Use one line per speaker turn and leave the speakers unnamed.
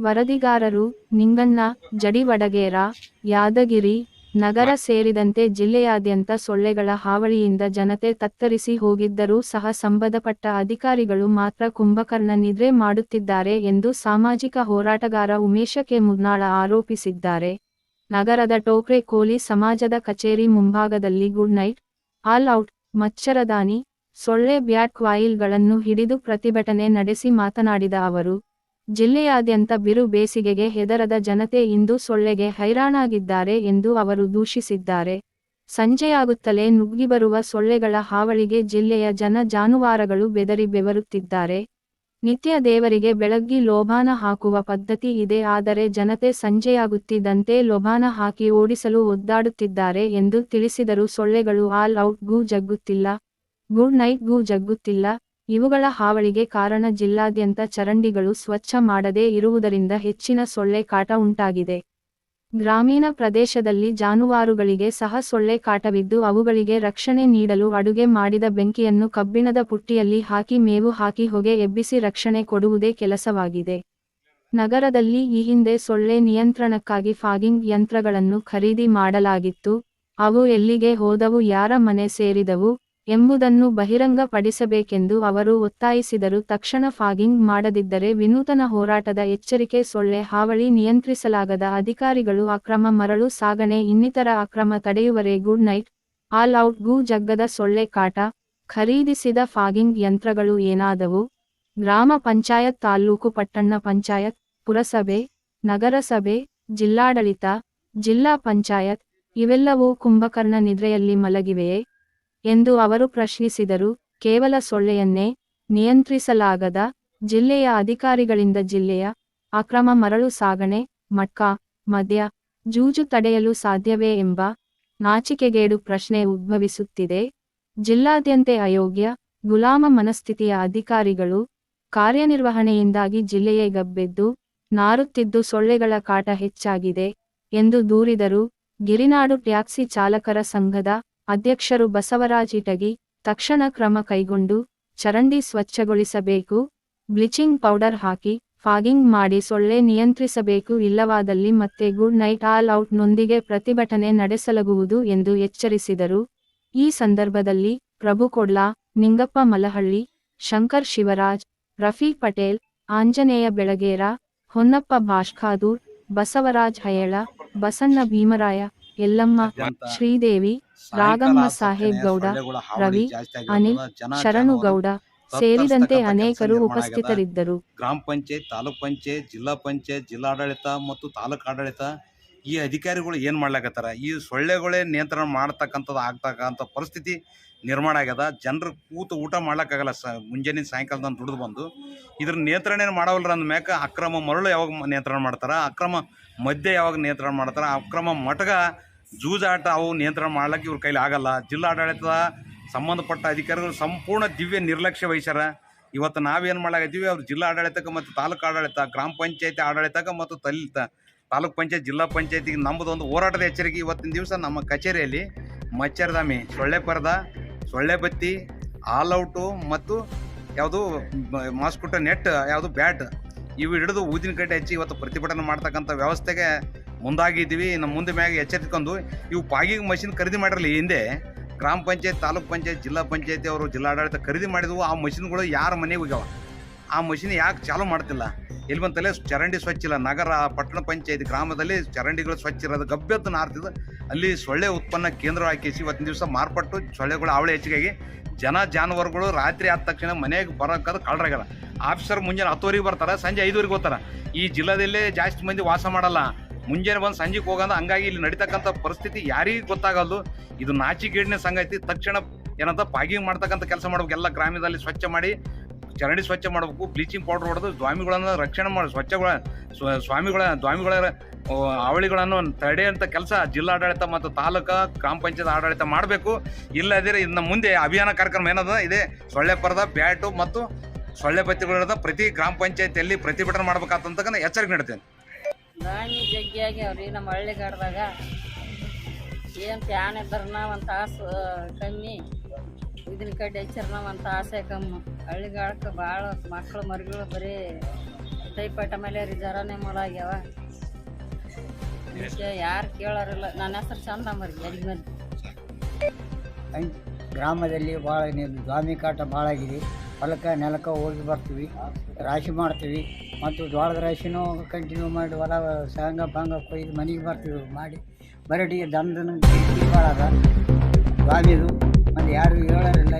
ವರದಿಗಾರರು, ನಿಂಗಣ್ಣ, ಜಡಿವಡಗೇರ, ಯಾದಗಿರಿ ನಗರ ಸೇರಿದಂತೆ ಜಿಲ್ಲೆಯಾದ್ಯಂತ ಸೊಳ್ಳೆಗಳ ಹಾವಳಿಯಿಂದ ಜನತೆ ತತ್ತರಿಸಿ ಹೋಗಿದ್ದರೂ ಸಹ ಸಂಬಂಧಪಟ್ಟ ಅಧಿಕಾರಿಗಳು ಮಾತ್ರ ಕುಂಭಕರ್ಣ ನಿದ್ರೆ ಮಾಡುತ್ತಿದ್ದಾರೆ ಎಂದು ಸಾಮಾಜಿಕ ಹೋರಾಟಗಾರ ಉಮೇಶ ಕೆ. ಮುರ್ನಾಳ ಆರೋಪಿಸಿದ್ದಾರೆ. ನಗರದ ಟೋಕ್ರೆ ಕೋಲಿ ಸಮಾಜದ ಕಚೇರಿ ಮುಂಭಾಗದಲ್ಲಿ ಗುಡ್ ನೈಟ್, ಆಲ್ ಔಟ್, ಮಚ್ಚರದಾನಿ, ಸೊಳ್ಳೆ ಬ್ಯಾಟ್ ವಾಯಿಲ್ಗಳನ್ನು ಹಿಡಿದು ಪ್ರತಿಭಟನೆ ನಡೆಸಿ ಮಾತನಾಡಿದ ಅವರು ಜಿಲ್ಲೆಯಾದ್ಯಂತ ಬಿರು ಬೇಸಿಗೆಗೆ ಹೆದರದ ಜನತೆ ಇಂದು ಸೊಳ್ಳೆಗೆ ಹೈರಾಣಾಗಿದ್ದಾರೆ ಎಂದು ಅವರು ದೂಷಿಸಿದ್ದಾರೆ. ಸಂಜೆಯಾಗುತ್ತಲೇ ನುಗ್ಗಿಬರುವ ಸೊಳ್ಳೆಗಳ ಹಾವಳಿಗೆ ಜಿಲ್ಲೆಯ ಜನ ಜಾನುವಾರುಗಳು ಬೆದರಿ ಬೆವರುತ್ತಿದ್ದಾರೆ. ನಿತ್ಯ ದೇವರಿಗೆ ಬೆಳಗ್ಗಿ ಲೋಭಾನ ಹಾಕುವ ಪದ್ಧತಿ ಇದೆ, ಆದರೆ ಜನತೆ ಸಂಜೆಯಾಗುತ್ತಿದ್ದಂತೆ ಲೋಭಾನ ಹಾಕಿ ಓಡಿಸಲು ಒದ್ದಾಡುತ್ತಿದ್ದಾರೆ ಎಂದು ತಿಳಿಸಿದರು ಸೊಳ್ಳೆಗಳು ಆಲ್ ಔಟ್, ಗೂ ಜಗ್ಗುತ್ತಿಲ್ಲ. ಗುಡ್ ನೈಟ್, ಗೂ ಜಗ್ಗುತ್ತಿಲ್ಲ. ಇವುಗಳ ಹಾವಳಿಗೆ ಕಾರಣ ಜಿಲ್ಲಾದ್ಯಂತ ಚರಂಡಿಗಳು ಸ್ವಚ್ಛ ಮಾಡದೇ ಇರುವುದರಿಂದ ಹೆಚ್ಚಿನ ಸೊಳ್ಳೆ ಕಾಟ ಉಂಟಾಗಿದೆ. ಗ್ರಾಮೀಣ ಪ್ರದೇಶದಲ್ಲಿ ಜಾನುವಾರುಗಳಿಗೆ ಸಹ ಸೊಳ್ಳೆ ಕಾಟವಿದ್ದು ಅವುಗಳಿಗೆ ರಕ್ಷಣೆ ನೀಡಲು ಅಡುಗೆ ಮಾಡಿದ ಬೆಂಕಿಯನ್ನು ಕಬ್ಬಿಣದ ಪುಟ್ಟಿಯಲ್ಲಿ ಹಾಕಿ ಮೇವು ಹಾಕಿ ಹೊಗೆ ಎಬ್ಬಿಸಿ ರಕ್ಷಣೆ ಕೊಡುವುದೇ ಕೆಲಸವಾಗಿದೆ. ನಗರದಲ್ಲಿ ಈ ಹಿಂದೆ ಸೊಳ್ಳೆ ನಿಯಂತ್ರಣಕ್ಕಾಗಿ ಫಾಗಿಂಗ್ ಯಂತ್ರಗಳನ್ನು ಖರೀದಿ ಮಾಡಲಾಗಿತ್ತು. ಅವು ಎಲ್ಲಿಗೆ ಹೋದವು, ಯಾರ ಮನೆ ಸೇರಿದವು ಎಂಬುದನ್ನು ಬಹಿರಂಗಪಡಿಸಬೇಕೆಂದು ಅವರು ಒತ್ತಾಯಿಸಿದರು. ತಕ್ಷಣ ಫಾಗಿಂಗ್ ಮಾಡದಿದ್ದರೆ ವಿನೂತನ ಹೋರಾಟದ ಎಚ್ಚರಿಕೆ, ಸೊಳ್ಳೆ, ಹಾವಳಿ ನಿಯಂತ್ರಿಸಲಾಗದ ಅಧಿಕಾರಿಗಳು ಅಕ್ರಮ ಮರಳು, ಸಾಗಣೆ, ಇನ್ನಿತರ ಅಕ್ರಮ ತಡೆಯುವರೆ, ಗುಡ್ ನೈಟ್, ಆಲ್ ಔಟ್, ಗೂ ಜಗ್ಗದ ಸೊಳ್ಳೆ ಕಾಟ, ಖರೀದಿಸಿದ ಫಾಗಿಂಗ್ ಯಂತ್ರಗಳು ಏನಾದವು? ಗ್ರಾಮ ಪಂಚಾಯತ್ ತಾಲ್ಲೂಕು ಪಟ್ಟಣ ಪಂಚಾಯತ್, ಪುರಸಭೆ, ನಗರಸಭೆ, ಜಿಲ್ಲಾಡಳಿತ, ಜಿಲ್ಲಾ ಪಂಚಾಯತ್, ಇವೆಲ್ಲವೂ ಕುಂಭಕರ್ಣ ನಿದ್ರೆಯಲ್ಲಿ ಮಲಗಿವೆಯೇ? ಎಂದು ಅವರು ಪ್ರಶ್ನಿಸಿದರು. ಕೇವಲ ಸೊಳ್ಳೆಯನ್ನೇ ನಿಯಂತ್ರಿಸಲಾಗದ ಜಿಲ್ಲೆಯ ಅಧಿಕಾರಿಗಳಿಂದ ಜಿಲ್ಲೆಯ ಅಕ್ರಮ ಮರಳು ಸಾಗಣೆ, ಮಟ್ಕ, ಮದ್ಯ, ಜೂಜು ತಡೆಯಲು ಸಾಧ್ಯವೇ ಎಂಬ ನಾಚಿಕೆಗೇಡು ಪ್ರಶ್ನೆ ಉದ್ಭವಿಸುತ್ತಿದೆ. ಜಿಲ್ಲಾದ್ಯಂತ ಅಯೋಗ್ಯ, ಗುಲಾಮ ಮನಸ್ಥಿತಿಯ ಅಧಿಕಾರಿಗಳು ಕಾರ್ಯನಿರ್ವಹಣೆಯಿಂದಾಗಿ ಜಿಲ್ಲೆಯೇ ಗಬ್ಬೆದ್ದು, ನಾರುತ್ತಿದ್ದು ಸೊಳ್ಳೆಗಳ ಕಾಟ ಹೆಚ್ಚಾಗಿದೆ ಎಂದು ದೂರಿದರು. ಗಿರಿನಾಡು ಟ್ಯಾಕ್ಸಿ ಚಾಲಕರ ಸಂಘದ ಅಧ್ಯಕ್ಷರು ಬಸವರಾಜ್ ಇಟಗಿ, ತಕ್ಷಣ ಕ್ರಮ ಕೈಗೊಂಡು ಚರಂಡಿ ಸ್ವಚ್ಛಗೊಳಿಸಬೇಕು, ಬ್ಲೀಚಿಂಗ್ ಪೌಡರ್ ಹಾಕಿ, ಫಾಗಿಂಗ್ ಮಾಡಿ ಸೊಳ್ಳೆ ನಿಯಂತ್ರಿಸಬೇಕು, ಇಲ್ಲವಾದಲ್ಲಿ ಮತ್ತೆ ಗುಡ್ ನೈಟ್ ಆಲ್ ಔಟ್ ನೊಂದಿಗೆ ಪ್ರತಿಭಟನೆ ನಡೆಸಲಾಗುವುದು ಎಂದು ಎಚ್ಚರಿಸಿದರು. ಈ ಸಂದರ್ಭದಲ್ಲಿ ಪ್ರಭು ಕೊಡ್ಲಾ, ನಿಂಗಪ್ಪ ಮಲಹಳ್ಳಿ, ಶಂಕರ್ ಶಿವರಾಜ್, ರಫೀಕ್ ಪಟೇಲ್, ಆಂಜನೇಯ ಬೆಳಗೇರ, ಹೊನ್ನಪ್ಪ ಭಾಷ್ಖಾದೂರ್ ಬಸವರಾಜ್ ಹಯಳ, ಬಸಣ್ಣ ಭೀಮರಾಯ ಎಲ್ಲಮ್ಮ ಶ್ರೀದೇವಿ ರಾಗಮ್ಮ ಸಾಹೇಬ್ ಗೌಡ ರವಿ ಅನಿಲ್ ಶರಣು ಗೌಡ ಸೇರಿದಂತೆ ಅನೇಕರು ಉಪಸ್ಥಿತರಿದ್ದರು.
ಗ್ರಾಮ ಪಂಚಾಯತ್ ತಾಲೂಕ್ ಪಂಚಾಯತ್ ಜಿಲ್ಲಾ ಪಂಚಾಯತ್ ಜಿಲ್ಲಾಡಳಿತ ಮತ್ತು ತಾಲೂಕು ಆಡಳಿತ ಈ ಅಧಿಕಾರಿಗಳು ಏನು ಮಾಡ್ಲಾಕತ್ತಾರ? ಈ ಸೊಳ್ಳೆಗಳೇ ನಿಯಂತ್ರಣ ಮಾಡ್ತಕ್ಕಂಥದ್ದು ಆಗ್ತಕ್ಕಂಥ ಪರಿಸ್ಥಿತಿ ನಿರ್ಮಾಣ ಆಗ್ಯದ. ಜನರು ಕೂತು ಊಟ ಮಾಡ್ಲಾಕಾಗಲ್ಲ ಸ ಮುಂಜಾನೆ ಸಾಯಂಕಾಲದ ದುಡಿದು ಬಂದು ಇದ್ರ ನಿಯಂತ್ರಣ ಏನು ಮಾಡವಲ್ರ ಅಂದ ಮ್ಯಾಕ ಅಕ್ರಮ ಮರಳು ಯಾವಾಗ ನಿಯಂತ್ರಣ ಮಾಡ್ತಾರ? ಅಕ್ರಮ ಮದ್ಯ ಯಾವಾಗ ನಿಯಂತ್ರಣ ಮಾಡ್ತಾರ? ಅಕ್ರಮ ಮಟಗ ಜೂಜಾಟ ಅವು ನಿಯಂತ್ರಣ ಮಾಡ್ಲಿಕ್ಕೆ ಇವ್ರ ಕೈಲಿ ಆಗಲ್ಲ. ಜಿಲ್ಲಾಡಳಿತದ ಸಂಬಂಧಪಟ್ಟ ಅಧಿಕಾರಿಗಳು ಸಂಪೂರ್ಣ ದಿವ್ಯ ನಿರ್ಲಕ್ಷ್ಯ ವಹಿಸ್ಯಾರ. ಇವತ್ತು ನಾವೇನು ಇದೀವಿ ಅವ್ರು ಜಿಲ್ಲಾ ಆಡಳಿತಕ್ಕೆ ಮತ್ತು ತಾಲೂಕು ಆಡಳಿತ, ಗ್ರಾಮ ಪಂಚಾಯತಿ ಆಡಳಿತಕ್ಕೆ ಮತ್ತು ತಲ್ಲಿ ತಾಲೂಕು ಪಂಚಾಯತ್, ಜಿಲ್ಲಾ ಪಂಚಾಯತಿಗೆ ನಮ್ಮದೊಂದು ಹೋರಾಟದ ಎಚ್ಚರಿಕೆ. ಇವತ್ತಿನ ದಿವಸ ನಮ್ಮ ಕಚೇರಿಯಲ್ಲಿ ಮಚ್ಚರ್ದಾಮಿ ಸೊಳ್ಳೆ ಪರದ ಸೊಳ್ಳೆ ಬತ್ತಿ ಆಲ್ ಔಟು ಮತ್ತು ಯಾವುದು ಮಾಸ್ಕುಟ ನೆಟ್, ಯಾವುದು ಬ್ಯಾಟ್, ಇವು ಹಿಡಿದು ಊದಿನ ಕಡ್ಡಿ ಹಚ್ಚಿ ಇವತ್ತು ಪ್ರತಿಭಟನೆ ಮಾಡ್ತಕ್ಕಂಥ ವ್ಯವಸ್ಥೆಗೆ ಮುಂದಾಗಿದ್ದೀವಿ ನಮ್ಮ ಮುಂದೆ ಮ್ಯಾಗ ಎಚ್ಚೆತ್ಕೊಂಡು ಇವು ಪಾಗಿಗೆ ಮಷಿನ್ ಖರೀದಿ ಮಾಡಿರಲಿ ಹಿಂದೆ. ಗ್ರಾಮ ಪಂಚಾಯತ್, ತಾಲೂಕು ಪಂಚಾಯತ್, ಜಿಲ್ಲಾ ಪಂಚಾಯತಿ ಅವರು ಜಿಲ್ಲಾಡಳಿತ ಖರೀದಿ ಮಾಡಿದವು, ಆ ಮಷಿನ್ಗಳು ಯಾರ ಮನೆಗೆ ಹೋಗ್ಯಾವ? ಆ ಮಷಿನ್ ಯಾಕೆ ಚಾಲೂ ಮಾಡ್ತಿಲ್ಲ? ಎಲ್ಲಿ ಬಂತಲ್ಲೇ ಚರಂಡಿ ಸ್ವಚ್ಛ ಇಲ್ಲ. ನಗರ, ಪಟ್ಟಣ ಪಂಚಾಯತ್ ಗ್ರಾಮದಲ್ಲಿ ಚರಂಡಿಗಳು ಸ್ವಚ್ಛ ಇರೋದು ಗಬ್ಬೆತ್ತು ನಾರ್ತಿದ್ದು. ಅಲ್ಲಿ ಸೊಳ್ಳೆ ಉತ್ಪನ್ನ ಕೇಂದ್ರ ಹಾಕಿಸಿ ಇವತ್ತಿನ ದಿವಸ ಮಾರ್ಪಟ್ಟು ಸೊಳ್ಳೆಗಳು ಅವಳಿ ಹೆಚ್ಚಿಗಾಗಿ ಜನ ಜಾನುವಾರುಗಳು ರಾತ್ರಿ ಆದ ತಕ್ಷಣ ಮನೆಗೆ ಬರೋಕ್ಕದು ಕಳ್ರಾಗಲ್ಲ ಆಫೀಸರ್ ಮುಂಜಾನೆ ಹತ್ತುವರೆಗೆ ಬರ್ತಾರೆ, ಸಂಜೆ ಐದುವರೆಗೆ ಹೋಗ್ತಾರೆ. ಈ ಜಿಲ್ಲಾದಲ್ಲೇ ಜಾಸ್ತಿ ಮಂದಿ ವಾಸ ಮಾಡಲ್ಲ. ಮುಂಜಾನೆ ಬಂದು ಸಂಜೆಗೆ ಹೋಗೋದು ಹಂಗಾಗಿ ಇಲ್ಲಿ ನಡೀತಕ್ಕಂಥ ಪರಿಸ್ಥಿತಿ ಯಾರಿಗೂ ಗೊತ್ತಾಗಲ್ದು. ಇದು ನಾಚಿಕೇಡಿನ ಸಂಗತಿ ತಕ್ಷಣ ಏನಂತ ಪಾಗಿಂಗ್ ಮಾಡ್ತಕ್ಕಂಥ ಕೆಲಸ ಮಾಡ್ಬೇಕು. ಎಲ್ಲ ಗ್ರಾಮದಲ್ಲಿ ಸ್ವಚ್ಛ ಮಾಡಿ, ಚರಂಡಿ ಸ್ವಚ್ಛ ಮಾಡಬೇಕು. ಬ್ಲೀಚಿಂಗ್ ಪೌಡರ್ ಹೊಡೆದು ಸ್ವಾಮಿಗಳನ್ನು ರಕ್ಷಣೆ ಮಾಡಿ, ಸ್ವಚ್ಛಗಳ, ಸ್ವ- ಸ್ವಾಮಿಗಳ ಸ್ವಾಮಿಗಳ ಅವಳಿಗಳನ್ನು ತಡೆಯುವಂಥ ಕೆಲಸ ಜಿಲ್ಲಾಡಳಿತ ಮತ್ತು ತಾಲೂಕು ಗ್ರಾಮ ಪಂಚಾಯತ್ ಆಡಳಿತ ಮಾಡಬೇಕು. ಇಲ್ಲದಿದ್ರೆ ಇನ್ನು ಮುಂದೆ ಅಭಿಯಾನ ಕಾರ್ಯಕ್ರಮ ಏನದ ಇದೆ? ಸೊಳ್ಳೆ ಪರದ, ಬ್ಯಾಟು ಮತ್ತು ಸೊಳ್ಳೆ ಪತ್ತಿಗಳ ಪ್ರತಿ ಗ್ರಾಮ ಪಂಚಾಯತಿಯಲ್ಲಿ ಪ್ರತಿಭಟನೆ ಮಾಡ್ಬೇಕಾತಂತಕ್ಕಂಥ ಎಚ್ಚರಿಕೆ ನೀಡ್ತೇನೆ.
ದಾನಿ ಜಗ್ಗಿ ಆಗ್ಯಾವ್ರಿ ನಮ್ಮ ಹಳ್ಳಿಗಾಡ್ದಾಗ ಏನು ಫ್ಯಾನ್ ಇದ್ರನ ಒಂದು ತಾಸು ಕಮ್ಮಿ. ಇದನ್ನ ಕಡ್ಡಿ ಹಚ್ಚರ್ನ ಒಂದು ತಾಸೆ ಕಮ್ಮಿ. ಹಳ್ಳಿಗಾಡಕ್ಕೆ ಭಾಳ ಮಕ್ಕಳು ಮರಿಗಳು ಬರೀ ಕೈಪಟ್ಟ ಮೇಲೆ ರೀ ಜ್ವರನೇ ಮೂಲ ಆಗ್ಯಾವ. ಯಾರು ಕೇಳೋರಿಲ್ಲ. ನನ್ನ ಹೆಸರು ಚಂದ ಮರಿ
ಐ- ಗ್ರಾಮದಲ್ಲಿ ಭಾಳ ದ್ವಾಮಿ ಕಾಟ ಭಾಳ ಆಗಿದೆ ಹೊಲಕ್ಕೆ, ನೆಲಕ್ಕೆ ಹೋಗಿ ಬರ್ತೀವಿ, ರಾಶಿ ಮಾಡ್ತೀವಿ. ಮತ್ತು ಜೋಳದ ರಾಶಿನೂ ಕಂಟಿನ್ಯೂ ಮಾಡಿ ಹೊಲ ಸಂಗ ಭಂಗ ಕೊಯ್ದು ಮನೆಗೆ ಬರ್ತೀವಿ. ಮಾಡಿ ಬರಡಿ ದಂದನ ಭಾಳ ಅದ ಬಾವಿದು. ಮತ್ತು ಯಾರು ಹೇಳೋರಿಲ್ಲ.